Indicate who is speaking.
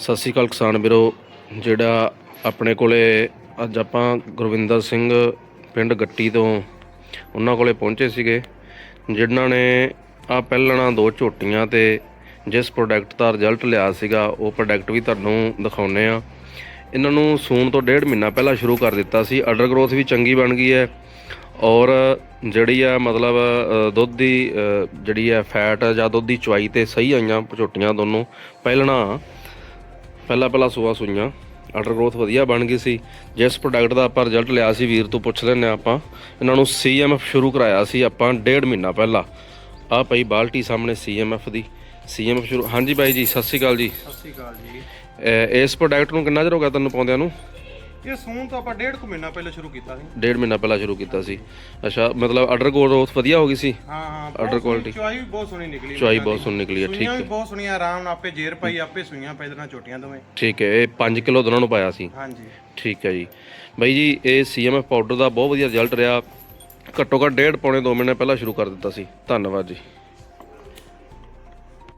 Speaker 1: ਸਤਿ ਸ਼੍ਰੀ ਅਕਾਲ ਕਿਸਾਨ ਵੀਰੋ। ਜਿਹੜਾ ਆਪਣੇ ਕੋਲੇ ਅੱਜ ਆਪਾਂ ਗੁਰਵਿੰਦਰ ਸਿੰਘ ਪਿੰਡ ਗੱਟੀ ਤੋਂ ਉਹਨਾਂ ਕੋਲੇ ਪਹੁੰਚੇ ਸੀਗੇ, ਜਿਨ੍ਹਾਂ ਨੇ ਆ ਪਹਿਲਣਾ ਦੋ ਝੋਟੀਆਂ ਤੇ ਜਿਸ ਪ੍ਰੋਡਕਟ ਦਾ ਰਿਜ਼ਲਟ ਲਿਆ ਸੀਗਾ, ਉਹ ਪ੍ਰੋਡਕਟ ਵੀ ਤੁਹਾਨੂੰ ਦਿਖਾਉਨੇ ਆ ਇਹਨਾਂ ਨੂੰ ਸੂਣ ਤੋਂ ਡੇਢ ਮਹੀਨਾ ਪਹਿਲਾਂ ਸ਼ੁਰੂ ਕਰ ਦਿੱਤਾ ਸੀ। ਅਡਰ ਗਰੋਥ ਵੀ ਚੰਗੀ ਬਣ ਗਈ ਹੈ ਔਰ ਜਿਹੜੀ ਆ ਮਤਲਬ ਦੁੱਧ ਦੀ ਜਿਹੜੀ ਆ ਫੈਟ ਜਾਂ ਦੁੱਧ ਦੀ ਚੁਆਈ ਤੇ ਸਹੀ ਆਈਆਂ ਝੋਟੀਆਂ ਦੋਨੋਂ। ਪਹਿਲਣਾ ਪਹਿਲਾ ਪਹਿਲਾ ਸੂਆ ਸੂਈਆਂ ਆਰਡਰ ਗਰੋਥ ਵਧੀਆ ਬਣ ਗਈ ਸੀ। ਜਿਸ ਪ੍ਰੋਡਕਟ ਦਾ ਆਪਾਂ ਰਿਜ਼ਲਟ ਲਿਆ ਸੀ ਵੀਰ ਤੋਂ ਪੁੱਛ ਹਾਂ ਆਪਾਂ। ਇਹਨਾਂ ਨੂੰ ਸੀਐਮਐਫ ਸ਼ੁਰੂ ਕਰਾਇਆ ਸੀ ਆਪਾਂ ਡੇਢ ਮਹੀਨਾ ਪਹਿਲਾਂ। ਆਹ ਪਈ ਬਾਲਟੀ ਸਾਹਮਣੇ ਸੀਐਮਐਫ ਦੀ। ਸੀਐਮਐਫ ਸ਼ੁਰੂ ਹਾਂਜੀ ਬਾਈ ਜੀ ਸਤਿ ਸ਼੍ਰੀ ਅਕਾਲ ਜੀ।
Speaker 2: ਸਤਿ ਸ਼੍ਰੀ ਅਕਾਲ ਜੀ।
Speaker 1: ਇਸ ਪ੍ਰੋਡਕਟ ਨੂੰ ਕਿੰਨਾ ਚਿਰ ਹੋ ਗਿਆ ਤੁਹਾਨੂੰ ਪਾਉਂਦਿਆਂ ਨੂੰ?
Speaker 2: ਇਹ ਸੂਣ ਤਾਂ ਆਪਾਂ ਡੇਢ ਕੁ ਮਹੀਨਾ ਪਹਿਲਾਂ ਸ਼ੁਰੂ ਕੀਤਾ ਸੀ।
Speaker 1: ਡੇਢ ਮਹੀਨਾ ਪਹਿਲਾਂ ਸ਼ੁਰੂ ਕੀਤਾ ਸੀ। ਅੱਛਾ ਮਤਲਬ ਆਰਡਰ ਗਰੋਥ ਵਧੀਆ ਹੋ ਗਈ ਸੀ?
Speaker 2: ਹਾਂ ਹਾਂ
Speaker 1: Order
Speaker 2: ਬਹੁਤ
Speaker 1: quality।
Speaker 2: ਸੋਹਣੀ- ਚੁਆਈ ਵੀ ਬਹੁਤ ਸੋਹਣੀ ਨਿਕਲੀ
Speaker 1: ਚੁਆਈ ਬਹੁਤ
Speaker 2: ਦੀ।
Speaker 1: ਸੋਹਣੀ ਨਿਕਲੀ ਹੈ ਠੀਕ
Speaker 2: ਸੂਈਆਂ ਵੀ
Speaker 1: ਹੈ।
Speaker 2: ਬਹੁਤ ਸੋਹਣੀਆਂ ਆਰਾਮ ਨਾਲ ਆਪੇ ਜੇਰ ਪਾਈ ਆਪੇ ਸੂਈਆਂ ਪੈ ਦੇਣਾ ਛੋਟੀਆਂ ਦੋਵੇਂ।
Speaker 1: ਠੀਕ ਹੈ ਇਹ 5 ਕਿਲੋ ਦੋਨਾਂ ਨੂੰ ਪਾਇਆ ਸੀ।
Speaker 2: ਹਾਂਜੀ।
Speaker 1: ਠੀਕ ਹੈ ਜੀ। ਬਾਈ ਜੀ ਇਹ ਸੀਐਮਐਫ ਪਾਊਡਰ ਦਾ ਬਹੁਤ ਵਧੀਆ ਰਿਜ਼ਲਟ ਰਿਹਾ। ਘੱਟੋ ਘੱਟ ਡੇਢ ਪੌਣੇ 2 ਮਹੀਨੇ ਪਹਿਲਾਂ ਸ਼ੁਰੂ ਕਰ ਦਿੱਤਾ ਸੀ। ਧੰਨਵਾਦ ਜੀ।